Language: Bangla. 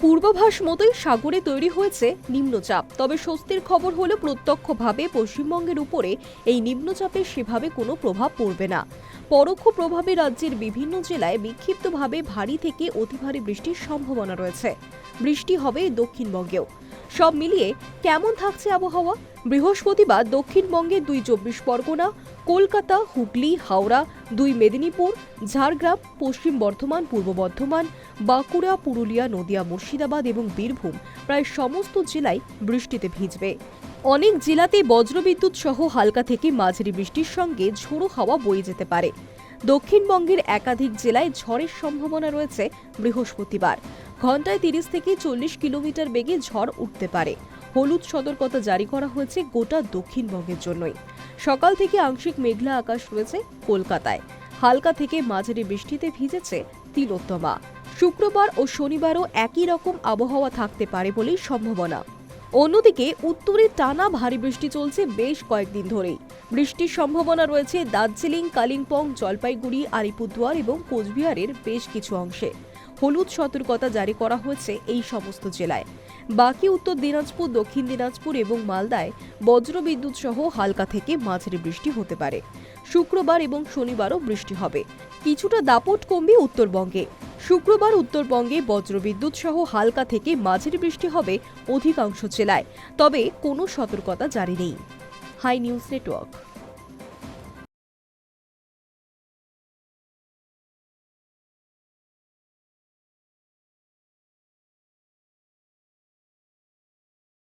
পূর্বাভাস মতোই সাগরে তৈরি হয়েছে নিম্নচাপ। তবে স্বস্তির খবর হলো, প্রত্যক্ষভাবে পশ্চিমবঙ্গের উপরে এই নিম্নচাপে সেভাবে কোনো প্রভাব পড়বে না। পরোক্ষ প্রভাবে রাজ্যের বিভিন্ন জেলায় বিক্ষিপ্তভাবে ভারী থেকে অতি ভারী বৃষ্টির সম্ভাবনা রয়েছে। বৃষ্টি হবে দক্ষিণবঙ্গেও। সব মিলিয়ে কেমন থাকছে আবহাওয়া? বৃহস্পতিবার দক্ষিণবঙ্গে দুই চব্বিশ পরগনা, কলকাতা, হুগলি, হাওড়া, দুই মেদিনীপুর, ঝাড়গ্রাম, পশ্চিম বর্ধমান, পূর্ব বর্ধমান, বাঁকুড়া, পুরুলিয়া, নদিয়া, মুর্শিদাবাদ এবং বীরভূম প্রায় সমস্ত জেলায় বৃষ্টিতে ভিজবে। অনেক জেলাতে বজ্রবিদ্যুৎ সহ হালকা থেকে মাঝারি বৃষ্টির সঙ্গে ঝোড়ো হাওয়া বয়ে যেতে পারে। দক্ষিণবঙ্গের একাধিক জেলায় ঝড়ের সম্ভাবনা রয়েছে বৃহস্পতিবার। ঘন্টায় তিরিশ থেকে চল্লিশ কিলোমিটার বেগে ঝড় উঠতে পারে। হলুদ সতর্কতা জারি করা হয়েছে গোটা দক্ষিণবঙ্গের জন্যই। সকাল থেকে আংশিক মেঘলা আকাশ রয়েছে কলকাতায়। হালকা থেকে মাঝারি বৃষ্টিতে ভিজেছে তিলোত্তমা। শুক্রবার ও শনিবারও একই রকম আবহাওয়া থাকতে পারে বলেই সম্ভাবনা। অন্যদিকে উত্তরে টানা ভারী বৃষ্টি চলছে বেশ কয়েকদিন ধরেই। বৃষ্টির সম্ভাবনা রয়েছে দার্জিলিং, কালিম্পং, জলপাইগুড়ি, আলিপুরদুয়ার এবং কোচবিহারের বেশ কিছু অংশে। হলুদ সতর্কতা জারি করা হয়েছে এই সমস্ত জেলায়। বাকি উত্তর দিনাজপুর, দক্ষিণ দিনাজপুর এবং মালদায় বজ্রবিদ্যুৎ সহ হালকা থেকে মাঝারি বৃষ্টি হতে পারে। শুক্রবার এবং শনিবারও বৃষ্টি হবে। কিছুটা দাপট কমবে উত্তরবঙ্গে। শুক্রবার উত্তরবঙ্গে বজ্রবিদ্যুৎ সহ হালকা থেকে মাঝের বৃষ্টি হবে অধিকাংশ জেলায়। তবে কোনো সতর্কতা জারি নেই। Hi news network.